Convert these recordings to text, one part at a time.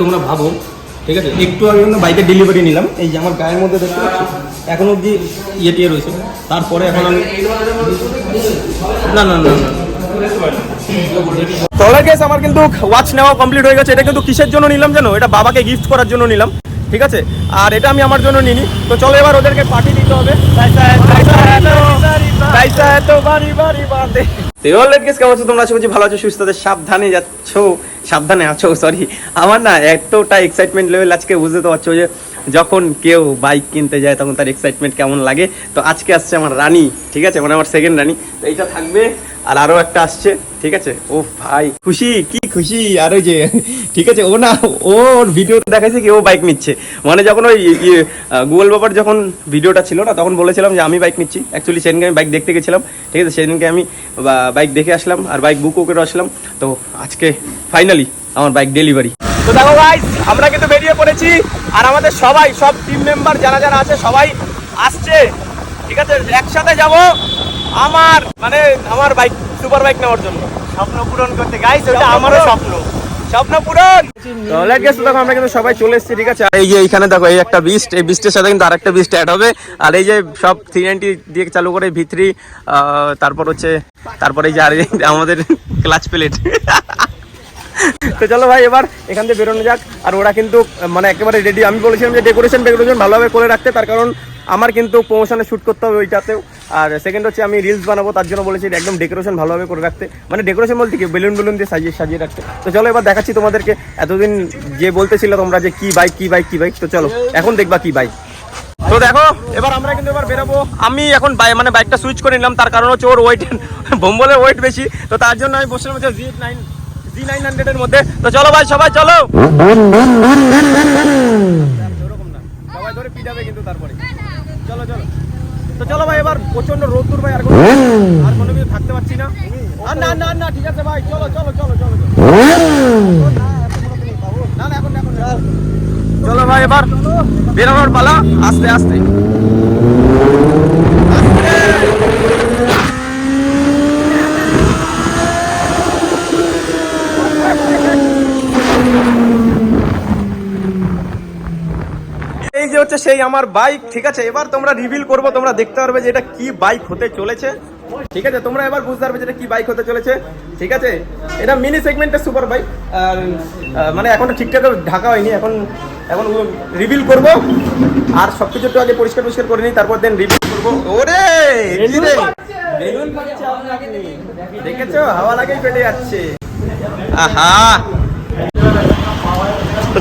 তোমরা ভাবো ঠিক আছে একটু আগে কিন্তু বাইকের ডেলিভারি নিলাম এই যে আমার গায়ের মধ্যে দেখতে পাচ্ছ এখন অবধি ইয়ে টিয়ে রয়েছে তারপরে এখন আমি না না না না। তলার আমার কিন্তু ওয়াচ নেওয়া কমপ্লিট হয়ে গেছে এটা কিন্তু কিসের জন্য নিলাম জানো? এটা বাবাকে গিফট করার জন্য নিলাম ঠিক আছে? আর এটা আমি আমার জন্য নিনি তো চলো এবার ওদেরকে পাঠিয়ে দিতে হবে। সাবধানে যাচ্ছ। সাবধানে আছো সরি আমার না এতটা এক্সাইটমেন্ট লেভেল আজকে বুঝতে পারছ যে, যখন কেউ বাইক কিনতে যায়, তখন তার এক্সাইটমেন্ট কেমন লাগে। তো আজকে আসছে আমার রানী, ঠিক আছে? মানে আমার সেকেন্ড রানী। তো এইটা থাকবে। আর আরও একটা আসছে, ঠিক আছে? ও ভাই, খুশি? কি খুশি? আর ওই যে, ঠিক আছে, ও না, ও ওর ভিডিও দেখাইছে কি ও বাইক নিচ্ছে। মানে যখন ওই গুগল বাবার যখন ভিডিওটা ছিল না, তখন বলেছিলাম যে আমি বাইক নিচ্ছি। অ্যাকচুয়ালি সেদিনকে আমি বাইক দেখতে গেছিলাম, ঠিক আছে? সেদিনকে আমি বাইক দেখে আসলাম, আর বাইক বুকও করে আসলাম। তো আজকে ফাইনালি আমার বাইক ডেলিভারি তো দেখো ভাই আমরা কিন্তু বেরিয়ে পড়েছি, আর আমাদের সবাই, সব টিম মেম্বার যারা যারা আছে, সবাই আসছে। ঠিক আছে একসাথে যাব আমার মানে আমার বাইক সুপার বাইক নেওয়ার জন্য। স্বপ্ন পূরণ করতে গাইস ওটা আমারও স্বপ্ন। স্বপ্ন পূরণ! তাহলে গেছে দেখো আমরা কিন্তু সবাই চলে এসেছি ঠিক আছে? আর এই যে এইখানে দেখো এই একটা বিস্ট এই বিস্টের সাথে কিন্তু আরেকটা বিস্ট অ্যাড হবে। আর এই যে সব থ্রি নাইনটি দিয়ে চালু করে ভি থ্রি তারপর হচ্ছে তারপরে এই যে আর আমাদের ক্লাচ প্লেট তো চলো ভাই, এবার এখান থেকে বেরোনো যাক। আর ওরা কিন্তু মানে একেবারে রেডি আমি বলেছিলাম যে ডেকোরেশন ডেকোরেশন ভালোভাবে করে রাখতে, তার কারণ আমার কিন্তু প্রমোশনে শ্যুট করতে হবে ওইটাতেও। আর সেকেন্ড হচ্ছে আমি রিলস বানাবো, তার জন্য বলেছি একদম ডেকোরেশন ভালোভাবে করে রাখতে। মানে ডেকোরেশন বলতে কি বেলুন বেলুন দিয়ে সাজিয়ে সাজিয়ে রাখতে। তো চলো এবার দেখাচ্ছি তোমাদেরকে, এতদিন যে বলতেছিল তোমরা যে কি বাইক কি বাইক কি বাইক তো চলো, এখন দেখবা কি বাইক তো দেখো, এবার আমরা কিন্তু এবার বেরোবো। আমি এখন বাই- মানে বাইকটা সুইচ করে নিলাম, তার কারণ হচ্ছে ওর ওয়েট বোম্বলের ওয়েট বেশি। তো তার জন্য আমি বসে হচ্ছে জি নাইন মধ্যে। তো চলো ভাই সবাই চলো। না সবাই ধরে কিন্তু তারপরে। চলো চলো। তো চলো ভাই এবার রোদ্দুর ভাই আর আর কোনো কিছু থাকতে পারছি না। না না না ঠিক আছে ভাই চলো চলো চলো চলো। না না, এখন। চলো ভাই এবার বেরোনোর পালা আস্তে আস্তে। এই যে হচ্ছে সেই আমার বাইক ঠিক আছে? এবার তোমরা রিভিল করব তোমরা দেখতে পারবে যে এটা কি বাইক হতে চলেছে। ঠিক আছে? তোমরা এবার বুঝতে পারবে যে এটা কি বাইক হতে চলেছে। ঠিক আছে? এটা মিনি সেগমেন্টের সুপার বাইক আর মানে এখনও ঠিকঠাক ঢাকা হয়নি। এখন এখন রিভিল করব। আর সব কিছু একটু আগে পরিষ্কার পরিষ্কার করে নিই তারপর দেন রিভিল করব। ওরে। দেখেছ? হাওয়া লাগেই পেটে যাচ্ছে। আহা!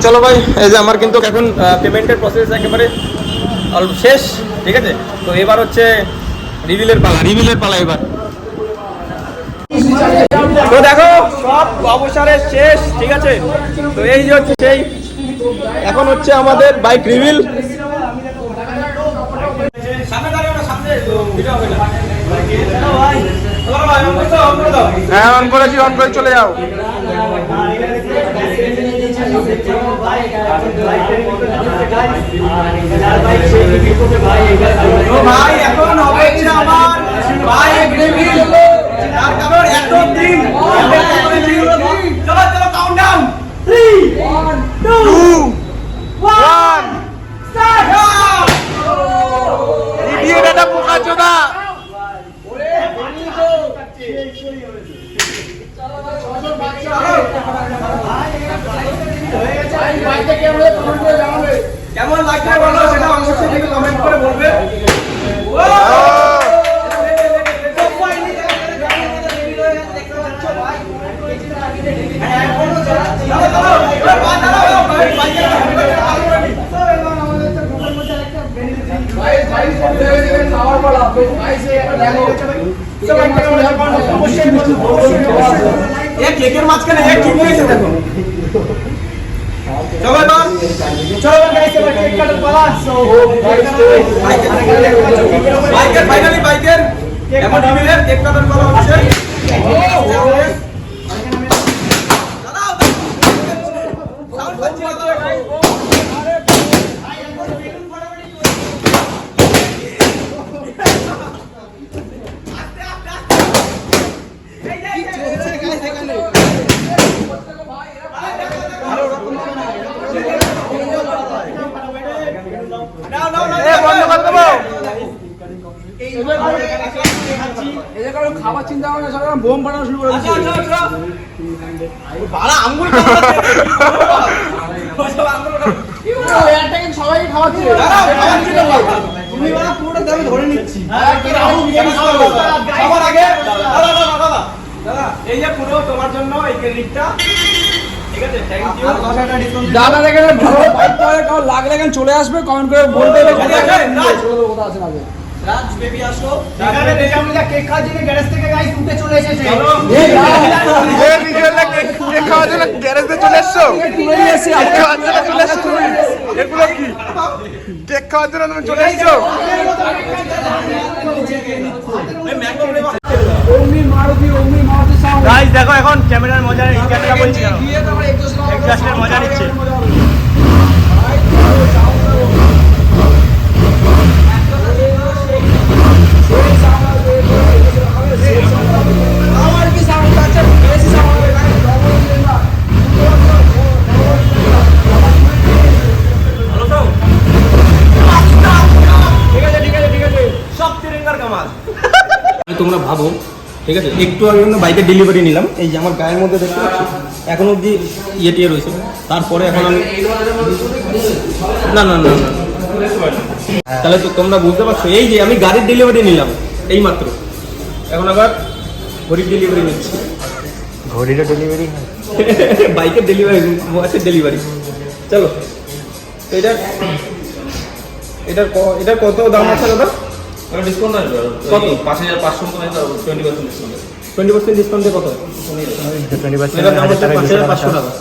চলো ভাই, এই যে আমার কিন্তু এখন পেমেন্টের প্রসেস একেবারে শেষ, ঠিক আছে? তো এবার হচ্ছে রিভিলের পালা রিভিলের পালা এবার। তো দেখো, সব অবসরে শেষ, ঠিক আছে? তো এই যে হচ্ছে সেই, এখন হচ্ছে আমাদের বাইক রিভিল হ্যাঁ অন করেছি অন করে চলে যাও। ভাই এখন হবে হচ্ছে আমার বাইক রিভিল তার কারণ এত দিন চলো চলো কাউন্ট ডাউন 3 2 1 স্টার্ট ইডিয়েট এটা পোকা চোদা কেমন কেকের মাঝখানে এক ঠিক হয়েছে দেখো চলো এবার চলো এবার গাইস এবার কেক কাটার পালা সো বাইকের ফাইনালি বাইকের এমন রিভিলের কেক কাটার পালা হচ্ছে সাউন্ড পাচ্ছি না তো চিন্তা ভাবনা সব বোম ফাটানো শুরু করে সবাই খাওয়াচ্ছে তুমি পুরোটা আমি ধরে নিচ্ছি। সবার আগে এই যে পুরো তোমার জন্য এই ক্রেডিটটা। আছে দাদা দেখে ভালো বাইক করে কাউ লাগলে চলে আসবে? কমেন্ট করে বলতে হবে। আচ্ছা, আচ্ছা, রাজ। কথা আছে এখানে নিজামুল্লাহ কেক খাওয়ার জন্য গ্যারেজ থেকে গাইস উঠে চলে এসেছে এই রাজ, খাওয়ার জন্য গ্যারেজে চলে এসছো তুলে নিয়ে এসছি, খাওয়ার জন্য চলে এসছো এগুলো কি কেক খাওয়ার জন্য তুমি চলে এসছো গাইস দেখো এখন ক্যামেরার মজা ক্যামেরা বলছি কেন? মজা নিচ্ছে। ভাবো ঠিক আছে? একটু আগে কিন্তু বাইকের ডেলিভারি নিলাম। এই যে আমার গায়ের মধ্যে দেখতে পাচ্ছি এখন অবধি ইয়ে টিয়ে রয়েছে। তারপরে এখন আমি না না না। তাহলে তো তোমরা বুঝতে পারছ এই যে আমি গাড়ির ডেলিভারি নিলাম এই মাত্র এখন আবার ঘড়ির ডেলিভারি নিচ্ছি। ঘড়িটা ডেলিভারি বাইকের ডেলিভারি ওয়াচের ডেলিভারি চলো তো এটার এটার ক- এটার কত দাম আছে দাদা? ডিসকাউন্ট আসবে কত? পাঁচ হাজার পাঁচশো মতো twenty percent discount twenty percent ডিসকাউন্টে কত টোয়েন্টি এটার দাম হচ্ছে পাঁচ হাজার পাঁচশো টাকা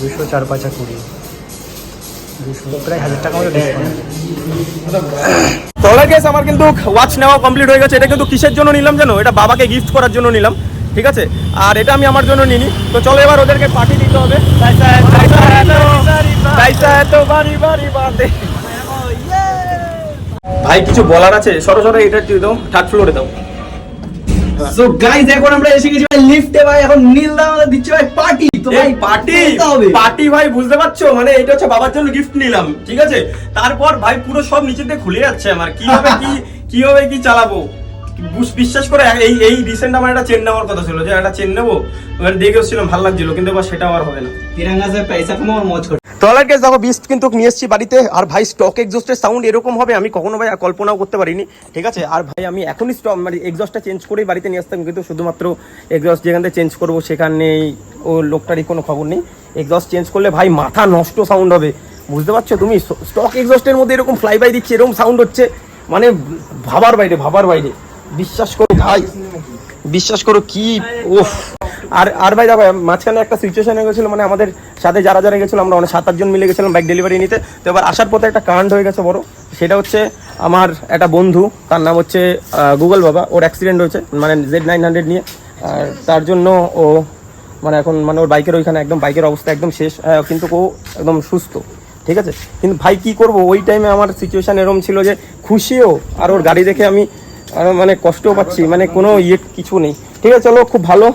দুশো চার পাঁচা কুড়ি তলার আমার কিন্তু ওয়াচ নেওয়া কমপ্লিট হয়ে গেছে এটা কিন্তু কিসের জন্য নিলাম জানো এটা বাবাকে গিফট করার জন্য নিলাম ঠিক আছে আর এটা আমি আমার জন্য নিনি তো চলো এবার ওদেরকে পাঠিয়ে দিতে হবে পয়সা এত বাড়ি বাড়ি বাঁধে ভাই কিছু বলার আছে? সরো সরো এটা দিয়ে দাও থার্ড ফ্লোরে দাও। সো গাইস এখন আমরা এসে গেছি ভাই লিফটে ভাই এখন নীল দা আমাদের দিচ্ছে ভাই পার্টি তো ভাই পার্টি পার্টি ভাই বুঝতে পারছ? মানে এটা হচ্ছে বাবার জন্য গিফট নিলাম ঠিক আছে? তারপর ভাই পুরো সব নিচে দিয়ে খুলে যাচ্ছে আমার। কীভাবে কি কীভাবে কি চালাবো? বুঝ- বিশ্বাস করে এই এই রিসেন্ট আমার একটা চেন নেওয়ার কথা ছিল যে একটা চেন নেব। ওখানে দেখে ভালো লাগছিল কিন্তু সেটা আর হবে না। তিরঙ্গা সে পয়সা কমাও মজ ট্রলার কেস দেখো, বিস্ট কিন্তু নিয়ে এসেছি বাড়িতে। আর ভাই স্টক এক্সস্টের সাউন্ড এরকম হবে, আমি কখনো ভাই কল্পনাও করতে পারিনি। ঠিক আছে? আর ভাই, আমি এখনই স্টক মানে এক্সস্টটা চেঞ্জ করেই বাড়িতে নিয়ে আসতাম, কিন্তু শুধুমাত্র এক্সস্ট যেখান থেকে চেঞ্জ করব সেখানেই ও লোকটারই কোনো খবর নেই। এক্সস্ট চেঞ্জ করলে ভাই, মাথা নষ্ট সাউন্ড হবে। বুঝতে পারছ তুমি? স্টক এক্সস্টের মধ্যে এরকম ফ্লাই বাই দিচ্ছে, এরকম সাউন্ড হচ্ছে। মানে ভাবার বাইরে ভাবার বাইরে। বিশ্বাস করো, ভাই, বিশ্বাস করো কি ওফ আর আর ভাই দেখো, মাঝখানে একটা সিচুয়েশন হয়ে গেছিল মানে আমাদের সাথে যারা যারা গেছিল, আমরা অনেক সাত আটজন মিলে গেছিলাম বাইক ডেলিভারি নিতে। তো এবার আসার পথে একটা কাণ্ড হয়ে গেছে বড়। সেটা হচ্ছে আমার একটা বন্ধু, তার নাম হচ্ছে গুগল বাবা। ওর অ্যাক্সিডেন্ট হয়েছে মানে জেড নাইন হান্ড্রেড নিয়ে। আর তার জন্য ও মানে এখন মানে ওর বাইকের ওইখানে একদম বাইকের অবস্থা একদম শেষ। কিন্তু ও একদম সুস্থ, ঠিক আছে? কিন্তু ভাই, কি করব? ওই টাইমে আমার সিচুয়েশান এরকম ছিল যে খুশিও আর ওর গাড়ি দেখে আমি মানে কষ্টও পাচ্ছি মানে কোনো ইয়ে কিছু নেই। ঠিক আছে, চলো, খুব ভালো।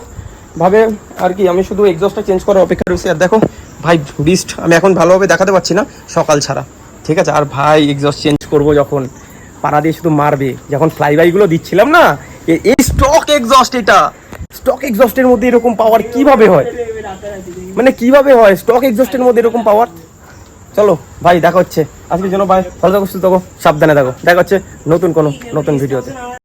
ভাবে আর কি, আমি শুধু এক্সস্টটা চেঞ্জ করার অপেক্ষা রয়েছি। আর দেখো, ভাই বিস্ট আমি এখন ভালোভাবে দেখাতে পারছি না, সকাল ছাড়া। ঠিক আছে? আর ভাই এক্সস্ট চেঞ্জ করব যখন। পাড়া দিয়ে শুধু মারবে। যখন ফ্লাই বাইগুলো দিচ্ছিলাম না এই স্টক এক্সস্ট এটা। স্টক এক্সস্টের মধ্যে এরকম পাওয়ার কীভাবে হয়? মানে কীভাবে হয়? স্টক এক্সস্টের মধ্যে এরকম পাওয়ার চলো, ভাই, দেখা হচ্ছে। আজকের জন্য ভাই ভালো থাকো, সুস্থ থাকো, সাবধানে থাকো। দেখা হচ্ছে নতুন কোনো, নতুন ভিডিওতে